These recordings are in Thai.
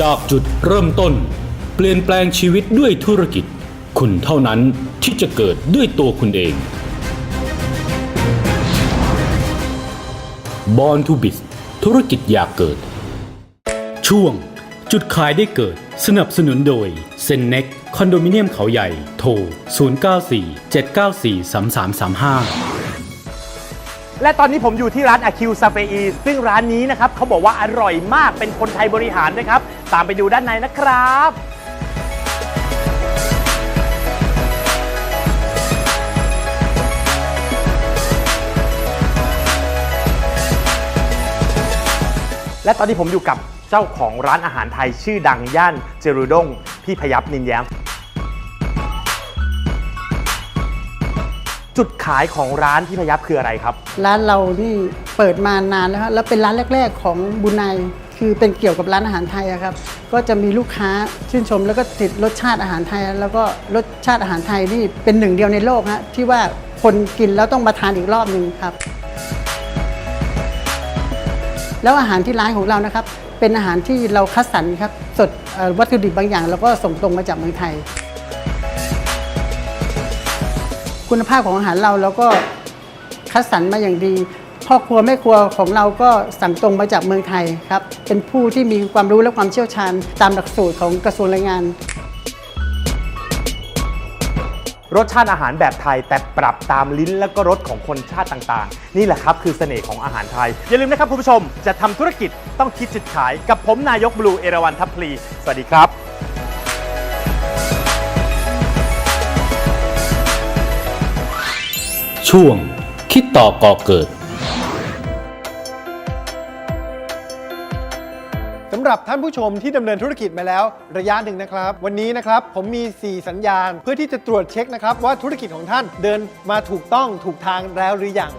จากจุดเริ่มต้น เปลี่ยนแปลงชีวิตด้วยธุรกิจ คุณเท่านั้นที่จะเกิดด้วยตัวคุณเอง Born to b i z ธุรกิจอยากเกิด ช่วง จุดขายได้เกิด สนับสนุนโดยเซนเน็กคอนโดมิเนียมเขาใหญ่ โทร 094 794 3335และตอนนี้ผมอยู่ที่ร้านอาคิวซาเฟอีซึ่งร้านนี้นะครับเขาบอกว่าอร่อยมากเป็นคนไทยบริหารด้วยครับ ตามไปดูด้านในนะครับ และตอนนี้ผมอยู่กับเจ้าของร้านอาหารไทยชื่อดังย่านเจรูดงพี่พยับนินแย้ม จุดขายของร้านพี่พยับคืออะไรครับ ร้านเรานี่เปิดมานานแล้วครับแล้วเป็นร้านแรก ๆ ของบุญนาย คือเป็นเกี่ยวกับร้านอาหารไทยอะครับ ก็จะมีลูกค้าชื่นชมแล้วก็ติดรสชาติอาหารไทย แล้วก็รสชาติอาหารไทยนี่เป็นหนึ่งเดียวในโลกฮะที่ว่าคนกินแล้วต้องมาทานอีกรอบหนึ่งครับ แล้วอาหารที่ร้านของเรานะครับ เป็นอาหารที่เราคัดสรรครับสดวัตถุดิบบางอย่างเราก็ส่งตรงมาจากเมืองไทย คุณภาพของอาหารเราเราก็คัดสรรมาอย่างดี พ่อครัวแม่ครัวของเราก็สั่งตรงมาจากเมืองไทยครับ เป็นผู้ที่มีความรู้และความเชี่ยวชาญตามหลักสูตรของกระทรวงแรงงาน รสชาติอาหารแบบไทยแต่ปรับตามลิ้นและก็รสของคนชาติต่างๆ นี่แหละครับคือเสน่ห์ของอาหารไทย อย่าลืมนะครับคุณผู้ชมจะทำธุรกิจต้องคิดจุดขายกับผมนายกบลูเอราวันทัพพลีสวัสดีครับช่วงคิดต่อก่อเกิด หรับท่านผู้ชมที่ดำเนินธุรกิจมาแล้วระยะหนึ่งนะครับ วันนี้นะครับผมมี 4 สัญญาณ เพื่อที่จะตรวจเช็คนะครับว่าธุรกิจของท่านเดินมาถูกต้องถูกทางแล้วหรือยัง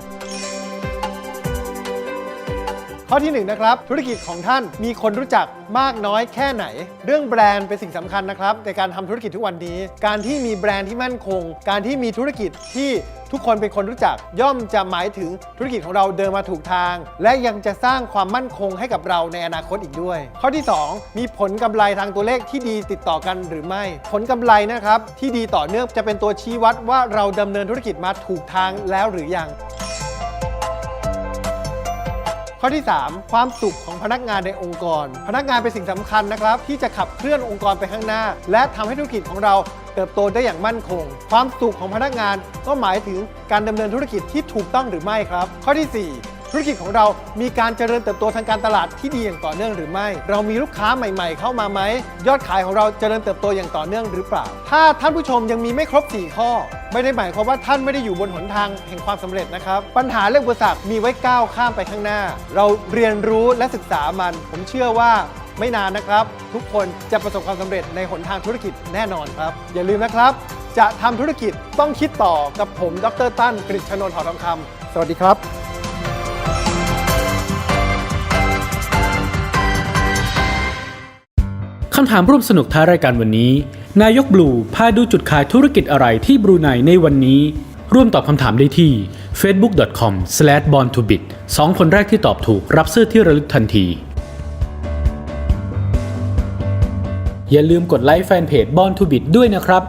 ข้อที่1นะครับธุรกิจของท่านมีคนรู้จักมากน้อยแค่ไหน เรื่องแบรนด์เป็นสิ่งสำคัญนะครับในการทำธุรกิจทุกวันนี้ การที่มีแบรนด์ที่มั่นคง การที่มีธุรกิจที่ ทุกคนเป็นคนรู้จัก ย่อมจะหมายถึงธุรกิจของเราเดินมาถูกทาง และยังจะสร้างความมั่นคงให้กับเราในอนาคตอีกด้วย ข้อที่ 2 มีผลกำไรทางตัวเลขที่ดีติดต่อกันหรือไม่ ผลกำไรนะครับที่ดีต่อเนื่องจะเป็นตัวชี้วัดว่าเราดำเนินธุรกิจมาถูกทางแล้วหรือยังข้อที่ 3 ความสุขของพนักงานในองค์กร พนักงานเป็นสิ่งสำคัญนะครับ ที่จะขับเคลื่อนองค์กรไปข้างหน้า และทำให้ธุรกิจของเรา ติบโตได้อย่างมั่นคง ความสุขของพนักงานก็หมายถึงการดำเนินธุรกิจที่ถูกต้องหรือไม่ครับ ข้อที่ 4ธุรกิจของเรามีการเจริญเติบโตทางการตลาดที่ดีอย่างต่อเนื่องหรือไม่ เรามีลูกค้าใหม่ ๆ เข้ามาไหม ยอดขายของเราเจริญเติบโตอย่างต่อเนื่องหรือเปล่า ถ้าท่านผู้ชมยังมีไม่ครบ 4 ข้อ ไม่ได้หมายความว่าท่านไม่ได้อยู่บนหนทางแห่งความสำเร็จนะครับ ปัญหาเรื่องอุปสรรคมีไว้ก้าวข้ามไปข้างหน้า เราเรียนรู้และศึกษามัน ผมเชื่อว่า ไม่นานนะครับ ทุกคนจะประสบความสำเร็จในหนทางธุรกิจแน่นอนครับ อย่าลืมนะครับ จะทำธุรกิจต้องคิดต่อกับผมดรตั้นกฤษณนท์หอทองคำสวัสดีครับคำถามร่วมสนุกท้ายรายการวันนี้ นายกบลูพาดูจุดขายธุรกิจอะไรที่บรูไนในวันนี้ ร่วมตอบคำถามได้ที่ facebook.com/borntobit สองคนแรกที่ตอบถูกรับเสื้อที่ระลึกทันที อย่าลืมกดไลค์แฟนเพจบอลทูบิดด้วยนะครับ